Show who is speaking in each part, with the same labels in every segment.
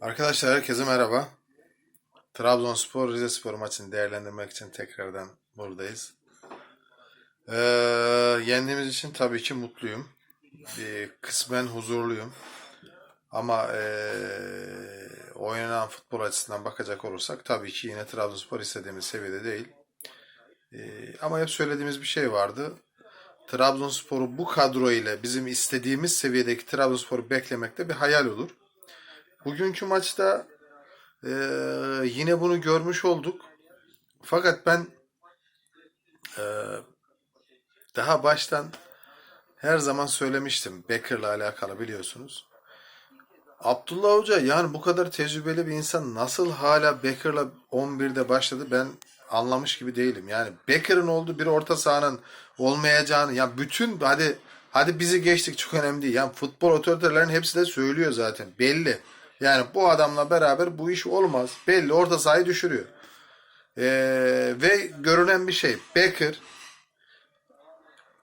Speaker 1: Arkadaşlar herkese merhaba. Trabzonspor Rizespor maçını değerlendirmek için tekrardan buradayız. Ee, yendiğimiz için tabii ki mutluyum. Bir kısmen huzurluyum. Ama ee, oynanan futbol açısından bakacak olursak tabii ki yine Trabzonspor istediğimiz seviyede değil. Ee, ama hep söylediğimiz bir şey vardı. Trabzonspor'u bu kadro ile bizim istediğimiz seviyedeki Trabzonspor'u beklemek de bir hayal olur. Bugünkü maçta eee, yine bunu görmüş olduk. Fakat ben eee, daha baştan her zaman söylemiştim Becker'la alakalı biliyorsunuz. Abdullah Hoca yani bu kadar tecrübeli bir insan nasıl hala Becker'la 11'de başladı ben anlamış gibi değilim. Yani Becker'ın olduğu bir orta sahanın olmayacağını ya bütün hadi hadi bizi geçtik çok önemli değil. Yani futbol otoritelerinin hepsi de söylüyor zaten belli. Yani bu adamla beraber bu iş olmaz. Belli orta sahayı düşürüyor. Ee, ve görünen bir şey. Becker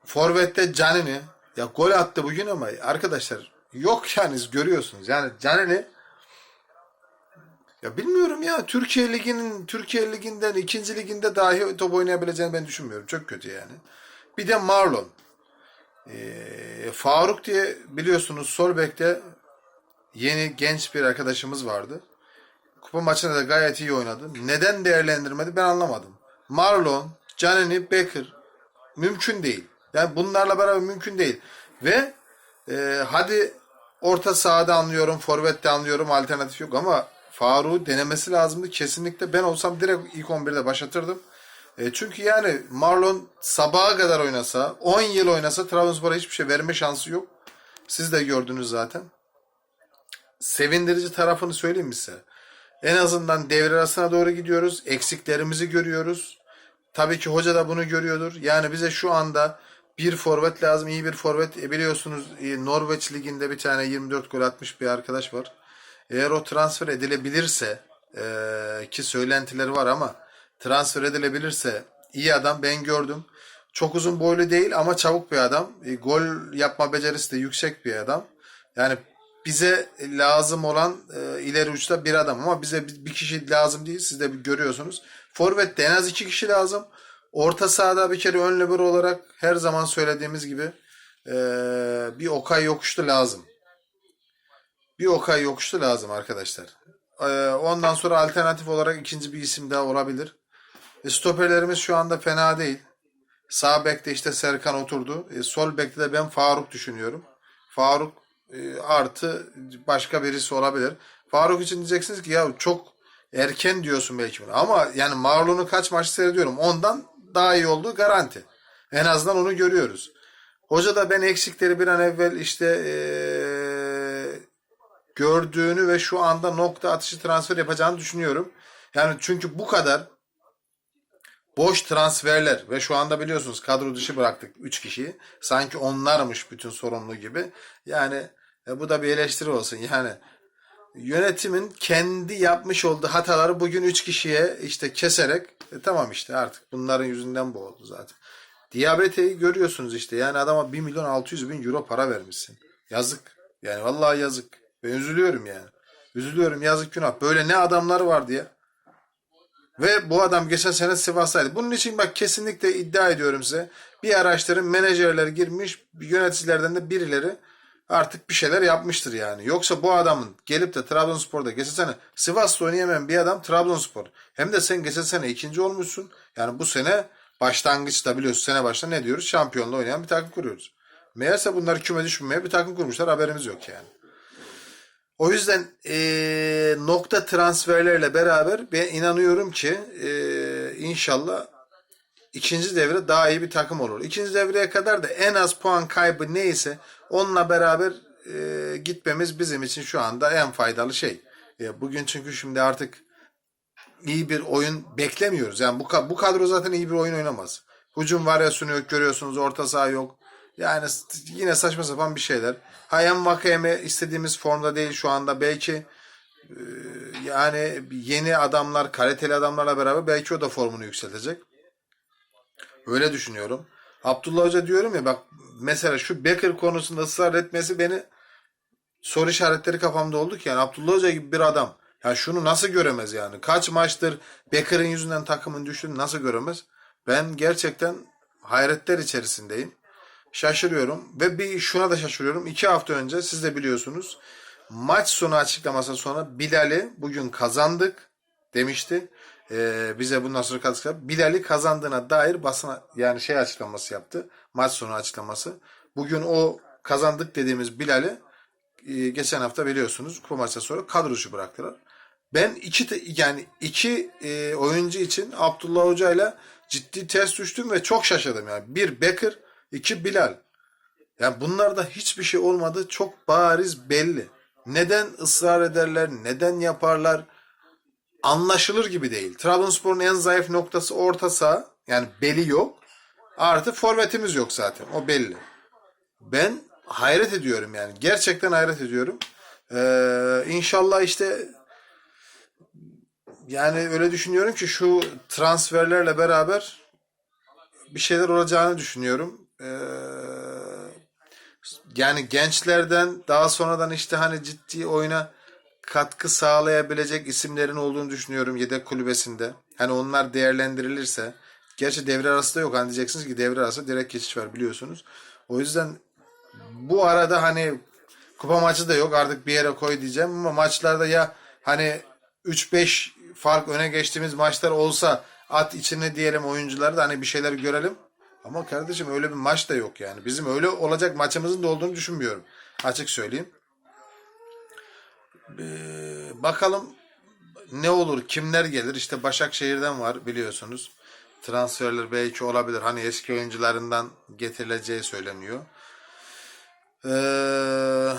Speaker 1: Forvet'te Canini ya gol attı bugün ama arkadaşlar yok yani görüyorsunuz. Yani Canini ya bilmiyorum ya Türkiye Ligi'nin Türkiye Ligi'nden ikinci liginde dahi top oynayabileceğini ben düşünmüyorum. Çok kötü yani. Bir de Marlon. Ee, Faruk diye biliyorsunuz sol bekte yeni genç bir arkadaşımız vardı. Kupa maçında da gayet iyi oynadı. Neden değerlendirmedi ben anlamadım. Marlon, Canini, Becker mümkün değil. Yani bunlarla beraber mümkün değil. Ve e, hadi orta sahada anlıyorum, forvette anlıyorum, alternatif yok ama Faruk'u denemesi lazımdı. Kesinlikle ben olsam direkt ilk 11'de başlatırdım. E, çünkü yani Marlon sabaha kadar oynasa, 10 yıl oynasa Trabzonspor'a hiçbir şey verme şansı yok. Siz de gördünüz zaten sevindirici tarafını söyleyeyim mi size? En azından devre arasına doğru gidiyoruz. Eksiklerimizi görüyoruz. Tabii ki hoca da bunu görüyordur. Yani bize şu anda bir forvet lazım. iyi bir forvet. E biliyorsunuz e, Norveç Ligi'nde bir tane 24 gol atmış bir arkadaş var. Eğer o transfer edilebilirse e, ki söylentileri var ama transfer edilebilirse iyi adam ben gördüm. Çok uzun boylu değil ama çabuk bir adam. E, gol yapma becerisi de yüksek bir adam. Yani bize lazım olan e, ileri uçta bir adam ama bize bir, kişi lazım değil. Siz de görüyorsunuz. Forvet'te en az iki kişi lazım. Orta sahada bir kere ön libero olarak her zaman söylediğimiz gibi e, bir Okay yokuştu lazım. Bir Okay yokuştu lazım arkadaşlar. E, ondan sonra alternatif olarak ikinci bir isim daha olabilir. E, stoperlerimiz şu anda fena değil. Sağ bekte işte Serkan oturdu. E, sol bekte de ben Faruk düşünüyorum. Faruk e, artı başka birisi olabilir. Faruk için diyeceksiniz ki ya çok erken diyorsun belki bunu. Ama yani Marlon'u kaç maç seyrediyorum. Ondan daha iyi olduğu garanti. En azından onu görüyoruz. Hoca da ben eksikleri bir an evvel işte e, gördüğünü ve şu anda nokta atışı transfer yapacağını düşünüyorum. Yani çünkü bu kadar boş transferler ve şu anda biliyorsunuz kadro dışı bıraktık 3 kişiyi. Sanki onlarmış bütün sorumlu gibi. Yani e, bu da bir eleştiri olsun. Yani yönetimin kendi yapmış olduğu hataları bugün 3 kişiye işte keserek e, tamam işte artık bunların yüzünden bu oldu zaten. Diyabeteyi görüyorsunuz işte. Yani adama 1 milyon 600 bin euro para vermişsin. Yazık. Yani vallahi yazık. Ben üzülüyorum yani. Üzülüyorum yazık günah. Böyle ne adamlar vardı ya. Ve bu adam geçen sene Sivas'taydı. Bunun için bak kesinlikle iddia ediyorum size. Bir araştırın menajerler girmiş, yöneticilerden de birileri artık bir şeyler yapmıştır yani. Yoksa bu adamın gelip de Trabzonspor'da geçen sene Sivas'ta oynayamayan bir adam Trabzonspor. Hem de sen geçen sene ikinci olmuşsun. Yani bu sene başlangıçta biliyorsun sene başta ne diyoruz? Şampiyonla oynayan bir takım kuruyoruz. Meğerse bunlar küme düşmeye bir takım kurmuşlar haberimiz yok yani. O yüzden e, nokta transferlerle beraber ben inanıyorum ki e, inşallah ikinci devre daha iyi bir takım olur. İkinci devreye kadar da en az puan kaybı neyse onunla beraber e, gitmemiz bizim için şu anda en faydalı şey. E, bugün çünkü şimdi artık iyi bir oyun beklemiyoruz. Yani bu, bu kadro zaten iyi bir oyun oynamaz. Hücum varyasyonu yok görüyorsunuz orta saha yok. Yani yine saçma sapan bir şeyler. Hayem Vakayeme istediğimiz formda değil şu anda. Belki e, yani yeni adamlar, kaliteli adamlarla beraber belki o da formunu yükseltecek. Öyle düşünüyorum. Abdullah Hoca diyorum ya bak mesela şu Becker konusunda ısrar etmesi beni soru işaretleri kafamda oldu ki yani Abdullah Hoca gibi bir adam ya şunu nasıl göremez yani? Kaç maçtır Becker'ın yüzünden takımın düştüğünü nasıl göremez? Ben gerçekten hayretler içerisindeyim. Şaşırıyorum ve bir şuna da şaşırıyorum. İki hafta önce siz de biliyorsunuz maç sonu açıklamasından sonra Bilal'i bugün kazandık demişti. Ee, bize bundan sonra kazandık. Bilal'i kazandığına dair basına yani şey açıklaması yaptı. Maç sonu açıklaması. Bugün o kazandık dediğimiz Bilal'i e, geçen hafta biliyorsunuz kupa maçtan sonra kadro dışı bıraktılar. Ben iki yani iki e, oyuncu için Abdullah Hoca ile ciddi ters düştüm ve çok şaşırdım yani. Bir Becker, iki Bilal. Yani bunlarda hiçbir şey olmadı çok bariz belli. Neden ısrar ederler, neden yaparlar anlaşılır gibi değil. Trabzonspor'un en zayıf noktası orta saha. Yani beli yok. Artı forvetimiz yok zaten. O belli. Ben hayret ediyorum yani. Gerçekten hayret ediyorum. Ee, inşallah işte yani öyle düşünüyorum ki şu transferlerle beraber bir şeyler olacağını düşünüyorum. Ee, yani gençlerden daha sonradan işte hani ciddi oyuna katkı sağlayabilecek isimlerin olduğunu düşünüyorum yedek kulübesinde. Hani onlar değerlendirilirse. Gerçi devre arası da yok. Hani diyeceksiniz ki devre arası direkt geçiş var biliyorsunuz. O yüzden bu arada hani kupa maçı da yok artık bir yere koy diyeceğim ama maçlarda ya hani 3-5 fark öne geçtiğimiz maçlar olsa at içine diyelim oyuncuları da hani bir şeyler görelim. Ama kardeşim öyle bir maç da yok yani. Bizim öyle olacak maçımızın da olduğunu düşünmüyorum. Açık söyleyeyim. Ee, bakalım ne olur, kimler gelir? İşte Başakşehir'den var biliyorsunuz. Transferler belki olabilir. Hani eski oyuncularından getirileceği söyleniyor. Ee,